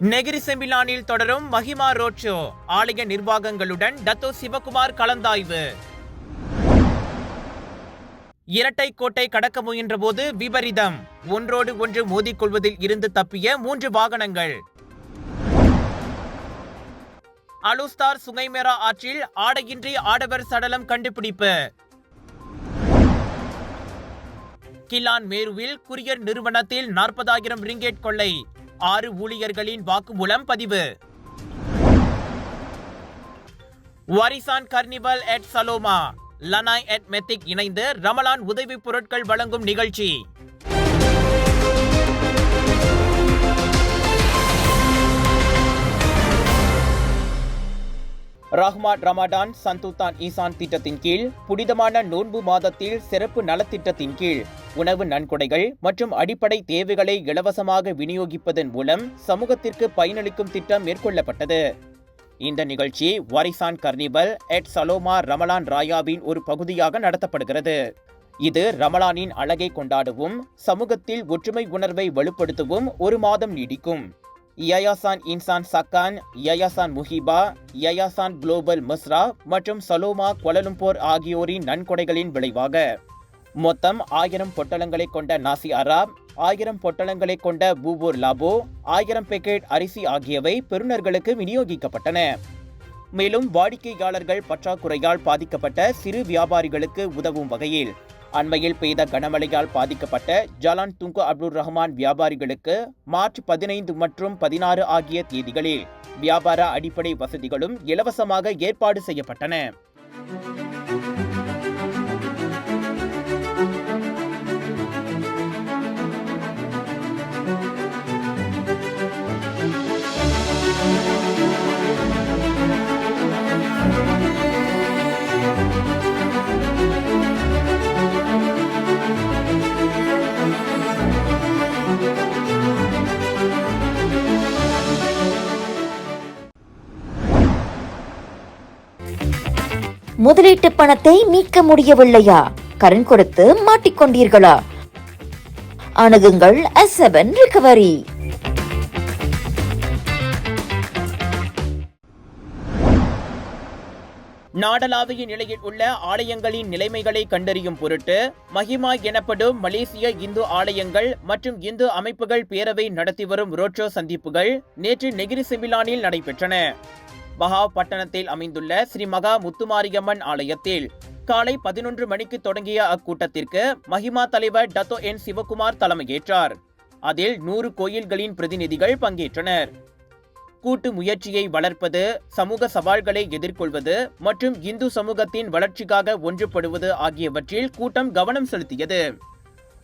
Negeri செம்பிலானில் தொடரும் Mahima road show. ஆலய நிர்வாகங்களுடன் Dato Sivakumar கலந்தாய்வு. இரட்டை கோட்டை கடக்க முயன்றபோது விபரீதம். ஒன்றோடு ஒன்று மோதிக்கொள்வதில் இருந்து தப்பிய மூன்று வாகனங்கள். அலுஸ்தார் சுங்கைமேரா ஆற்றில் ஆடையின்றி ஆடவர் சடலம் கண்டுபிடிப்பு. கிலான் மேருவில் குரியர் நிறுவனத்தில் நாற்பதாயிரம் ரிங்கேட் கொள்ளை. ஆறு ஊழியர்களின் வாக்குமூலம் பதிவு. வரிசான் கர்னிவல் எட் சலோமா லனாய் எட் மெத்திக் இணைந்து ரமலான் உதவிப் பொருட்கள் வழங்கும் நிகழ்ச்சி. ரஹ்மான் ரமடான் சந்துல்தான் ஈசான் திட்டத்தின் கீழ் புனிதமான நோன்பு மாதத்தில் சிறப்பு நலத்திட்டத்தின் கீழ் உணவு நன்கொடைகள் மற்றும் அடிப்படை தேவைகளை இலவசமாக விநியோகிப்பதன் மூலம் சமூகத்திற்கு பயனளிக்கும் திட்டம் மேற்கொள்ளப்பட்டது. இந்த நிகழ்ச்சி வாரிசான் கர்னிவல் எட் சலோமா ரமலான் ராயாவின் ஒரு பகுதியாக நடத்தப்படுகிறது. இது ரமலானின் அழகை கொண்டாடவும் சமூகத்தில் ஒற்றுமை உணர்வை வலுப்படுத்தவும் ஒரு மாதம் நீடிக்கும். யயாசான் இன்சான் சக்கான் யயாசான் முஹிபா யயாசான் குளோபல் மிஸ்ரா மற்றும் சலோமா கொலலும்போர் ஆகியோரின் நன்கொடைகளின் விளைவாக. மொத்தம் ஆயிரம் பொட்டலங்களை கொண்ட நாசி அராப் ஆயிரம் பொட்டலங்களை கொண்ட பூபூர் லாபோ ஆயிரம் பேக்கெட் அரிசி ஆகியவை பெறுநர்களுக்கு விநியோகிக்கப்பட்டன. மேலும் வாடிக்கையாளர்கள் பற்றாக்குறையால் பாதிக்கப்பட்ட சிறு வியாபாரிகளுக்கு உதவும் வகையில் அண்மையில் பெய்த கனமழையால் பாதிக்கப்பட்ட ஜலான் துங்கு அப்துல் ரஹ்மான் வியாபாரிகளுக்கு மார்ச் பதினைந்து மற்றும் பதினாறு ஆகிய தேதிகளில் வியாபார அடிப்படை வசதிகளும் இலவசமாக ஏற்பாடு செய்யப்பட்டன. முதலீட்டு பணத்தை மீட்க முடியவில்லையா? கடன் கொடுத்து மாட்டிக்கொண்டீர்களா? அணுகுங்கள் எஸ் செவன் ரிகவரி நாடளாவிய நிலையில் உள்ள ஆலயங்களின் நிலைமைகளை கண்டறியும் பொருட்டு மஹிமா எனப்படும் மலேசிய இந்து ஆலயங்கள் மற்றும் இந்து அமைப்புகள் பேரவை நடத்தி வரும் ரோட்ஷோ சந்திப்புகள் நேற்று நெகிரி செமிலானில் நடைபெற்றன. மகாபட்டணத்தில் அமைந்துள்ள ஸ்ரீ மகா முத்துமாரியம்மன் ஆலயத்தில் காலை பதினொன்று மணிக்கு தொடங்கிய அக்கூட்டத்திற்கு மஹிமா தலைவர் டத்தோ என் சிவகுமார் தலைமையேற்றார். அதில் நூறு கோயில்களின் பிரதிநிதிகள் பங்கேற்றனர். கூட்டு முயற்சியை வளர்ப்பது சமூக சவால்களை எதிர்கொள்வது மற்றும் இந்து சமூகத்தின் வளர்ச்சிக்காக ஒன்றுபடுவது ஆகியவற்றில் கூட்டம் கவனம் செலுத்தியது.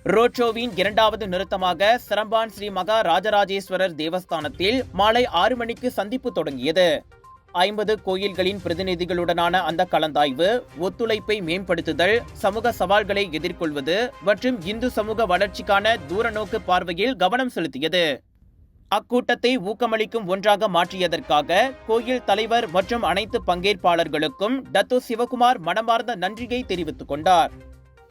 ரோட்ஷோவின் இரண்டாவது நிறுத்தமாக சிரம்பான் ஸ்ரீ மகா ராஜராஜேஸ்வரர் தேவஸ்தானத்தில் மாலை ஆறு மணிக்கு சந்திப்பு தொடங்கியது. ஐம்பது கோயில்களின் பிரதிநிதிகளுடனான அந்த கலந்தாய்வு ஒத்துழைப்பை மேம்படுத்துதல் சமூக சவால்களை எதிர்கொள்வது மற்றும் இந்து சமூக வளர்ச்சிக்கான தூரநோக்கு பார்வையில் கவனம் செலுத்தியது. அக்கூட்டத்தை ஊக்கமளிக்கும் ஒன்றாக மாற்றியதற்காக கோயில் தலைவர் மற்றும் அனைத்து பங்கேற்பாளர்களுக்கும் டத்து சிவகுமார் மனமார்ந்த நன்றியை தெரிவித்துக் கொண்டார்.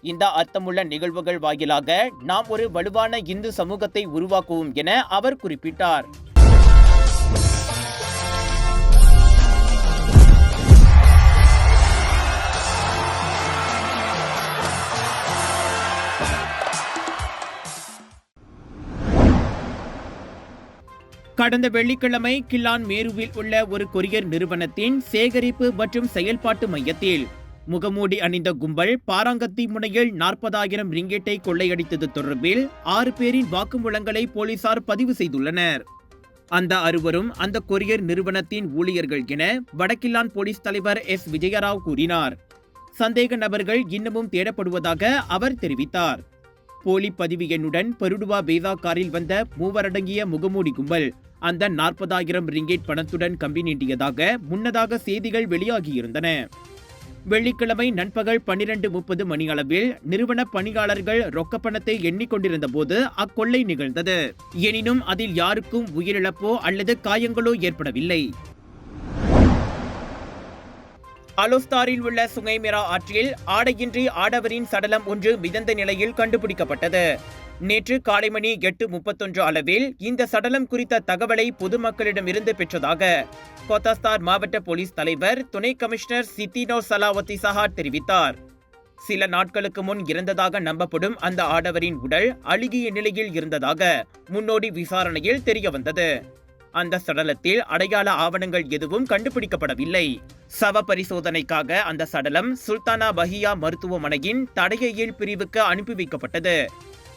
இந்த அர்த்தமுள்ள நிகழ்வுகள் வாயிலாக நாம் ஒரு வலுவான இந்து சமூகத்தை உருவாக்குவோம் என அவர் குறிப்பிட்டார். கடந்த வெள்ளிக்கிழமை கில்லான் மேருவில் உள்ள ஒரு கொரியர் நிறுவனத்தின் சேகரிப்பு மற்றும் செயல்பாட்டு மையத்தில் முகமூடி அணிந்த கும்பல் பாராங்கத்தி முனையில் நாற்பதாயிரம் ரிங்கெட்டை கொள்ளையடித்தது தொடர்பில் ஆறு பேரின் வாக்குமூலங்களை போலீசார் பதிவு செய்துள்ளனர். அந்த அறுவரும் அந்த கொரியர் நிறுவனத்தின் ஊழியர்கள் என வடக்கில்லான் போலீஸ் தலைவர் எஸ். விஜயராவ் கூறினார். சந்தேக நபர்கள் இன்னமும் தேடப்படுவதாக அவர் தெரிவித்தார். போலி பதிவு எண்ணுடன் பெருடுவா பேதா காரில் வந்த மூவரடங்கிய முகமூடி கும்பல் அந்த நாற்பதாயிரம் ரிங்கேட் பணத்துடன் கம்பி நீட்டியதாக முன்னதாக செய்திகள் வெளியாகியிருந்தன. வெள்ளிக்கிழமை நண்பகல் பன்னிரண்டு முப்பது மணி அளவில் நிறுவன பணியாளர்கள் ரொக்க பணத்தை எண்ணிக்கொண்டிருந்த போது அக்கொள்ளை நிகழ்ந்தது. எனினும் அதில் யாருக்கும் உயிரிழப்போ அல்லது காயங்களோ ஏற்படவில்லை. அலோஸ்தாரில் உள்ள சுங்கைமிரா ஆற்றில் ஆடையின்றி ஆடவரின் சடலம் ஒன்று மிதந்த நிலையில் கண்டுபிடிக்கப்பட்டது. நேற்று காலை மணி எட்டு முப்பத்தொன்று அளவில் இந்த சடலம் குறித்த தகவலை பொதுமக்களிடமிருந்து பெற்றதாக கோத்தாஸ்தார் மாவட்ட போலீஸ் தலைவர் துணை கமிஷனர் சித்தினோ சலாவத்தி சஹார் தெரிவித்தார். சில நாட்களுக்கு முன் இறந்ததாக நம்பப்படும் அந்த ஆடவரின் உடல் அழுகிய நிலையில் இருந்ததாக முன்னோடி விசாரணையில் தெரியவந்தது. அந்த சடலத்தில் அடையாள ஆவணங்கள் எதுவும் கண்டுபிடிக்கப்படவில்லை. சவ பரிசோதனைக்காக அந்த சடலம் சுல்தானா பஹியா மருத்துவமனையின் தடையியல் பிரிவுக்கு அனுப்பி வைக்கப்பட்டது.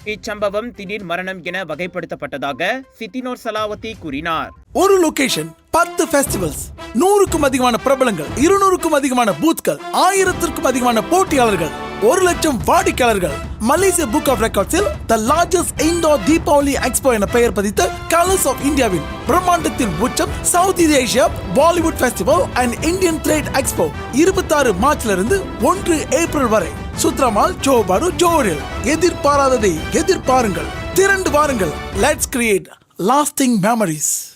இச்சம்பவம் திடீர் மரணம் என வகைப்படுத்தப்பட்டதாக சித்தினோர் சலாவத்தி கூறினார். ஒரு லொகேஷன் பத்து ஃபெஸ்டிவல்ஸ் நூறுக்கும் அதிகமான பிரபலங்கள் இருநூறுக்கும் அதிகமான பூத்கள் ஆயிரத்திற்கும் அதிகமான போட்டியாளர்கள் ஒரு லட்சம் வாடிக்கையாளர்கள். மலேசிய book of ரெக்கார்ட்ஸில் the largest indoor Deepavali expo என பெயர் பதித்த கலர்ஸ் ஆஃப் இந்தியாவின் பிரம்மாண்டத்தின் உச்சம் South Asia Bollywood festival and Indian trade expo இருபத்தாறு மார்ச்ல இருந்து ஒன்று ஏப்ரல் வரை. சுத்ரமால் பரு ஜோரில். எதிர்பாராததை எதிர்பாருங்கள். திரண்டு வாருங்கள். லெட்ஸ் கிரியேட் லாஸ்டிங் மெமரிஸ்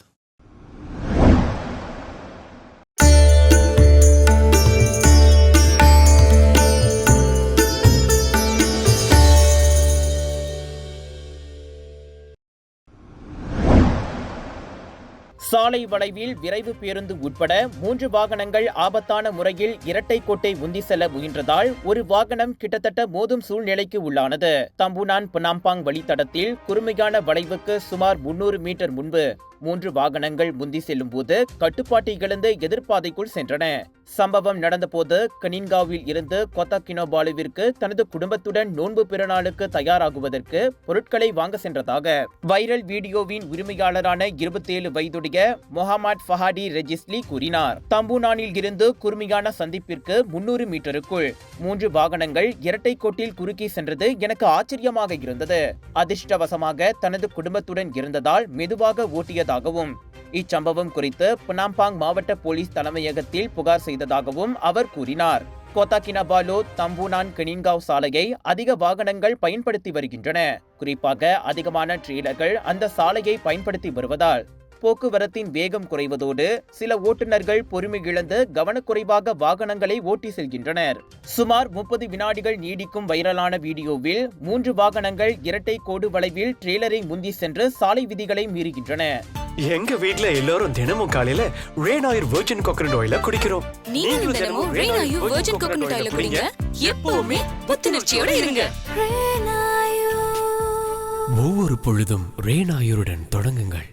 சாலை வளைவில் விரைவு பேருந்து உட்பட மூன்று வாகனங்கள் ஆபத்தான முறையில் இரட்டை கோட்டை உந்தி செல்ல முயன்றதால் ஒரு வாகனம் கிட்டத்தட்ட மோதும் சூழ்நிலைக்கு உள்ளானது. தம்புனான் பனாம்பாங் வழித்தடத்தில் குறுமையான வளைவுக்கு சுமார் முன்னூறு மீட்டர் முன்பு மூன்று வாகனங்கள் முந்தி செல்லும் போது கட்டுப்பாட்டை இழந்து எதிர்ப்பாதைக்குள் சென்றன. சம்பவம் நடந்தபோது கனின்காவில் இருந்து கொத்தக்கினோபாலுவிற்கு தனது குடும்பத்துடன் நோன்பு பிறநாளுக்கு தயாராகுவதற்கு பொருட்களை வாங்க சென்றதாக வைரல் வீடியோவின் உரிமையாளரான இருபத்தேழு வயதுடைய மொஹமட் ஃபஹாடி ரெஜிஸ்லி கூறினார். தம்பூனானில் இருந்து குறுமையான சந்திப்பிற்கு முன்னூறு மீட்டருக்குள் மூன்று வாகனங்கள் இரட்டை கோட்டில் குறுக்கி சென்றது எனக்கு ஆச்சரியமாக இருந்தது. அதிர்ஷ்டவசமாக தனது குடும்பத்துடன் இருந்ததால் மெதுவாக கூறியதாகவும் இச்சம்பவம் குறித்து புனாம்பாங் மாவட்ட போலீஸ் தலைமையகத்தில் புகார் செய்ததாகவும் அவர் கூறினார். கோத்தாக்கினபாலோ தம்பூனான் கினிங்காவ் சாலையை அதிக வாகனங்கள் பயன்படுத்தி வருகின்றன. குறிப்பாக அதிகமான ட்ரெய்லர்கள் அந்த சாலையை பயன்படுத்தி வருவதால் போக்குவரத்தின் வேகம் குறைவதோடு சில ஓட்டுநர்கள் பொறுமை இழந்து கவனக்குறைவாக வாகனங்களை ஓட்டி செல்கின்றனர். சுமார் முப்பது வினாடிகள் நீடிக்கும் வைரலான வீடியோவில் மூன்று வாகனங்கள் இரட்டை கோடு வளைவில் ட்ரெய்லரை முந்தி சென்று சாலை விதிகளை மீறுகின்றன. எங்க வீட்ல எல்லாரும் தினமும் காலையில ரெயின் ஆயில் வெர்ஜின் கோகனட் ஆயில குடிக்கிறோம். நீங்களும் தினமும் ரெய்னாயு வெர்ஜின் கோகனட் ஆயில குடிங்க. எப்பவுமே புத்துணர்ச்சியோட இருங்க. ஒவ்வொரு பொழுதும் ரெயின் ஆயுருடன் தொடங்குங்கள்.